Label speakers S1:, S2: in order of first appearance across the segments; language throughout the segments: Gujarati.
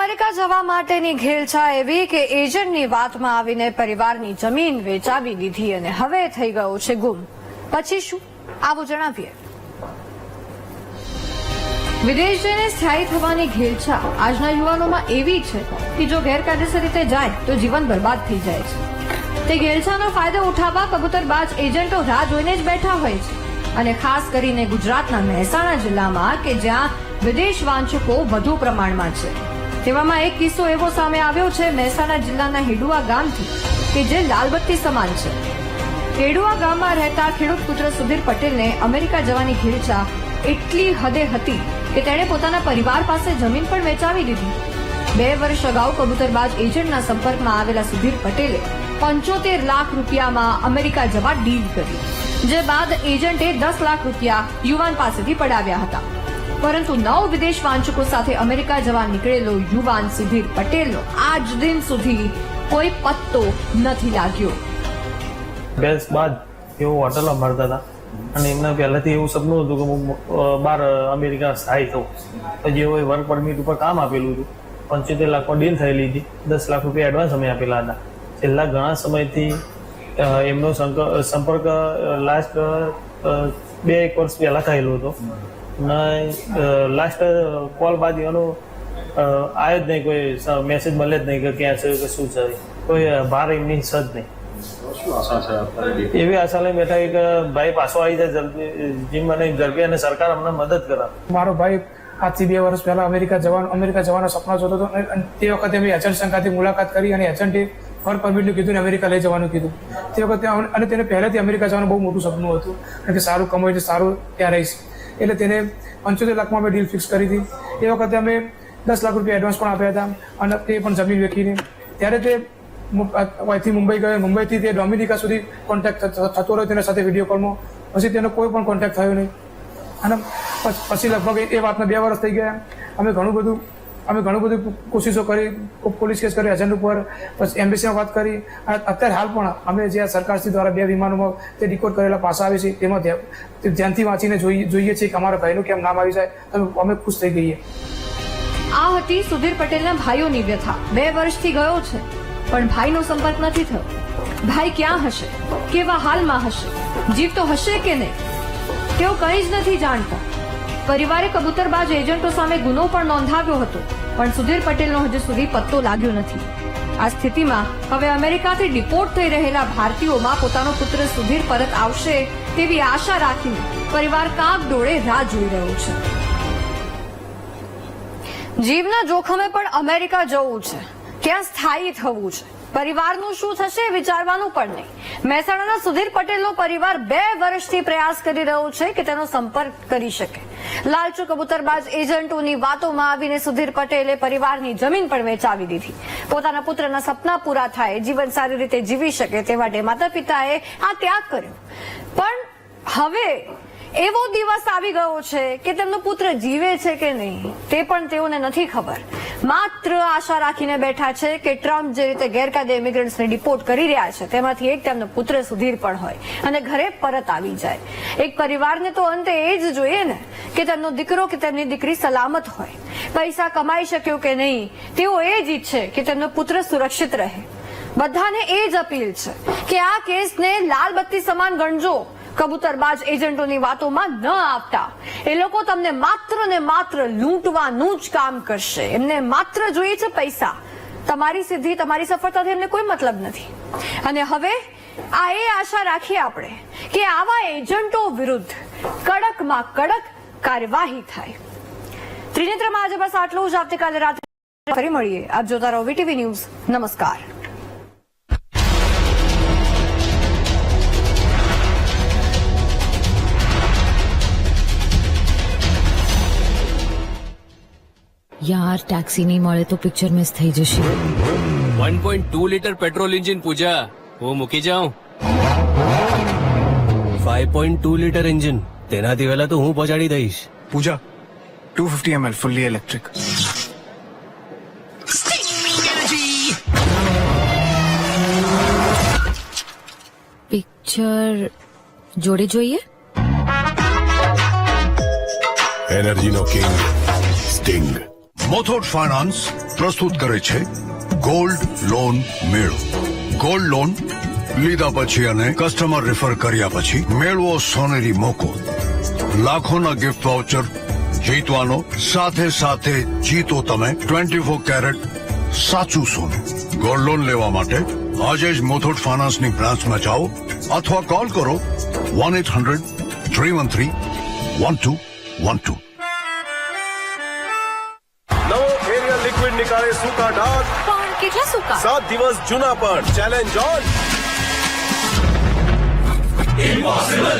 S1: અમેરિકા જવા માટેની ઘેલછા એવી કે એજન્ટની વાતમાં આવીને પરિવારની જમીન વેચાવી દીધી અને હવે થઈ ગયો છે ગુમ. પછી શું? આવું જણાવીએ. વિદેશ જઈને સ્થાયી થવાની ઘેલછા આજના યુવાનોમાં એવી છે કે જો ગેરકાયદેસર રીતે જાય તો જીવન બરબાદ થઈ જાય છે. તે ઘેલછાનો ફાયદો ઉઠાવવા કબૂતરબાજ એજન્ટો રાહ જોઈને જ બેઠા હોય છે. અને ખાસ કરીને ગુજરાતના મહેસાણા જિલ્લામાં કે જ્યાં વિદેશ વાંચકો વધુ પ્રમાણમાં છે. તેવામાં એક કિસ્સો એવો સામે આવ્યો છે મહેસાણા જિલ્લાના હેડુઆ ગામથી, કે જે લાલબત્તી સમાન છે. હેડુઆ ગામમાં રહેતા ખેડૂત પુત્ર સુધીર પટેલને અમેરિકા જવાની ઘેલછા એટલી હદે હતી કે તેણે પોતાના પરિવાર પાસે જમીન પણ વેચાવી દીધી. બે વર્ષ અગાઉ કબૂતરબાજ એજન્ટના સંપર્કમાં આવેલા સુધીર પટેલે પંચોતેર લાખ રૂપિયામાં અમેરિકા જવા ડીલ કરી, જે બાદ એજન્ટે દસ લાખ રૂપિયા યુવાન પાસેથી પડાવ્યા હતા. પરંતુ નવ વિદેશ વાંચકો સાથે અમેરિકા જવા નીકળેલો યુવાન સુધીર પટેલનો આજ દિન સુધી કોઈ પત્તો નથી લાગ્યો.
S2: બેસ બાદ એવો હોટલમાં મળતા હતા. અને એમને પહેલાથી એવું સપનું હતું કે હું બહાર અમેરિકા સ્થાયી થઉં એવો વર્ક પરમિટ ઉપર કામ આપેલું હતું. પંચોતેર લાખમાં ડીલ થયેલી હતી. દસ લાખ રૂપિયા એડવાન્સ અમે આપેલા હતા. છેલ્લા ઘણા સમયથી એમનો સંપર્ક લાસ્ટ બે એક વર્ષ પહેલાં થયેલો હતો. અને લાસ્ટ કોલ બાદ એનો આવ્યો જ નહીં કોઈ મેસેજ મળે જ નહીં કે ક્યાં છે કે શું છે. કોઈ ભાર એમની છે જ નહીં. એવી આશા લઈ બેઠા કે ભાઈ પાછો આવી જાય જલ્દી જીમ અને ઝડપી અને સરકાર અમને મદદ કરે.
S3: મારો ભાઈ આજથી બે વર્ષ પહેલા અમેરિકા જવાનું અમેરિકા જવાનો સપના જોતો હતો અને- તે વખતે મેં એજન્ટ સંઘાથી મુલાકાત કરી અને એજન્ટે ફર પરમિટનું કીધું ને અમેરિકા લઈ જવાનું કીધું. તે વખતે અમ- અને તેને પહેલેથી અમેરિકા જવાનું બહુ મોટું સપનું હતું. અને કે સારું કમાય છે સારું ત્યાં રહીશ એટલે તેને પંચોતેર લાખમાં અમે ડીલ ફિક્સ કરી હતી. એ વખતે અમે દસ લાખ રૂપિયા એડવાન્સ પણ આપ્યા હતા અને તે પણ જમીન વેચીને. ત્યારે તે અહીંથી મુંબઈ ગયો. મુંબઈથી તે ડોમિનિકા સુધી કોન્ટેક્ટ થતો રહ્યો તેના સાથે વીડિયો કોલમાં પછી તેનો કોઈ પણ કોન્ટેક્ટ થયો નહીં. અને પછી લગભગ એ વાતના બે વર્ષ થઈ ગયા. અમે ઘણું બધું અમે ઘણું બધું કોશિશો કરી પોલીસ કેસ કરી એજન્ટ ઉપર, પછી એમ્બેસીમાં વાત કરી. અને અત્યારે હાલ પણ અમે જે સરકારશ્રી દ્વારા બે વિમાનોમાં તે રિકોર્ડ કરેલા પાસા આવે છે, તેમાં ધ્યાનથી વાંચીને જોઈએ છીએ કે અમારા ભાઈનું કેમ નામ આવી જાય. તો અમે ખુશ થઈ ગઈએ
S1: આ હતી સુધીર પટેલના ભાઈઓની વ્યથા. બે વર્ષથી ગયો છે, પણ ભાઈનો સંપર્ક નથી થયો. ભાઈ ક્યાં હશે? કેવા હાલમાં હશે? જીવતો હશે કે નહીં? તેઓ કંઈ જ નથી જાણતા. પરિવારે કબૂતરબાજ એજન્ટો સામે ગુનો પણ નોંધાવ્યો હતો. પણ સુધીર પટેલનો હજુ સુધી પત્તો લાગ્યો નથી. આ સ્થિતિમાં હવે અમેરિકાથી ડિપોર્ટ થઈ રહેલા ભારતીયોમાં પોતાનો પુત્ર સુધીર પરત આવશે તેવી આશા રાખીને પરિવાર કાક ડોળે રાહ જોઈ રહ્યો છે. જીવના જોખમે પણ અમેરિકા જવું છે. ત્યાં સ્થાયી થવું છે? પરિવારનું શું થશે વિચારવાનું પણ નહીં. મહેસાણાના સુધીર પટેલનો પરિવાર બે વર્ષથી પ્રયાસ કરી રહ્યો છે કે તેનો સંપર્ક કરી શકે. લાલચુ કબૂતરબાજ એજન્ટોની વાતોમાં આવીને સુધીર પટેલે પરિવારની જમીન પણ વેચાવી દીધી. પોતાના પુત્રના સપના પૂરા થાય, જીવન સારી રીતે જીવી શકે તે માટે માતા પિતાએ આ ત્યાગ કર્યો. પણ હવે એવો દિવસ આવી ગયો છે કે તેમનો પુત્ર જીવે છે કે નહીં, તે પણ તેઓને નથી ખબર. માત્ર આશા રાખીને બેઠા છે કે ટ્રમ્પ જે રીતે ગેરકાયદે ઇમિગ્રન્ટ્સને ડિપોર્ટ કરી રહ્યા છે, તેમાંથી એક તેમનો પુત્ર સુધીર પણ હોય અને ઘરે પરત આવી જાય. એક પરિવારને તો અંતે એ જ જોઈએ ને કે તેમનો દીકરો કે તેમની દીકરી સલામત હોય. પૈસા કમાઈ શક્યો કે નહીં, તેઓ એ જ ઈચ્છે કે તેમનો પુત્ર સુરક્ષિત રહે. બધાને એ જ અપીલ છે કે આ કેસને લાલ બત્તી સમાન ગણજો. કબૂતરબાજ એજન્ટોની વાતોમાં ન આવતા. એ લોકો તમને માત્ર ને માત્ર લૂંટવાનું જ કામ કરશે. એમને માત્ર જોઈએ છે પૈસા. તમારી સિદ્ધિ, તમારી સફળતાથી એમને કોઈ મતલબ નથી. અને હવે આ એ આશા રાખીએ આપણે કે આવા એજન્ટો વિરુદ્ધ કડકમાં કડક કાર્યવાહી થાય. ત્રિનેત્રમાં આજે બસ આટલું જ. આવતીકાલે રાત્રે ફરી મળીએ. આપ જોતા રહો વીટીવી ન્યૂઝ. નમસ્કાર.
S4: યાર ટેક્સી નહીં મળે તો પિક્ચર મિસ થઈ જશે
S5: 1.2 લીટર પેટ્રોલ એન્જિન પૂજા હું મૂકી જાઉં 5.2 લીટર એન્જિન તેનાથી વહેલા તો હું પહોંચાડી દઈશ
S6: Pooja 250 ml fully electric
S4: picture જોડે જોઈએ
S7: એનર્જીનો કિંગ સ્ટિંગ મોથોટ ફાઇનાન્સ પ્રસ્તુત કરે છે ગોલ્ડ લોન મેળો. ગોલ્ડ લોન લીધા પછી અને કસ્ટમર રેફર કર્યા પછી મેળવો સોનેરી મોકો. લાખોના ગિફ્ટ વાઉચર જીતવાનો, સાથે સાથે જીતો તમે ટ્વેન્ટી ફોર કેરેટ સાચું સોનું. ગોલ્ડ લોન લેવા માટે આજે જ મોથોટ ફાઇનાન્સની બ્રાન્ચમાં જાઓ અથવા કોલ કરો one eight hundred three one three one two
S8: one two liquid નીકાળે સૂકા ડાઘ
S1: પણ કેટલા સુકા
S8: સાત દિવસ જૂના પણ ચેલેન્જ ઓન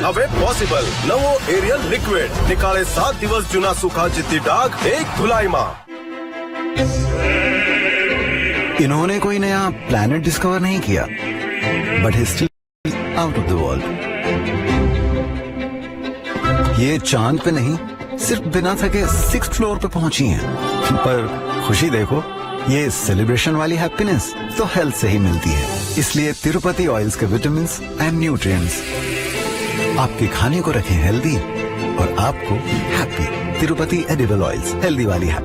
S8: હવે પોસિબલ નવો એરિયલ લિક્વિડ નીકાળે સાત દિવસ જૂના સૂખા જિદ્દી ડાઘ એક ધુલાઈમાં
S9: इन्होंने कोई नया प्लैनेट डिस्कवर नहीं किया but history out of the world ये चांद पे नहीं सिर्फ़ बिना थके सिक्स फ्लोर पे पहुँची हैं। पर खुशी देखो, ये सेलिब्रेशन वाली हैप्पीनेस तो हेल्थ से ही मिलती है। इसलिए तिरुपति ऑयल्स के विटामिन एंड न्यूट्रिएंट्स आपके खाने को रखें हेल्दी और आपको happy Tirupati edible oils healthy वाली हैप्पी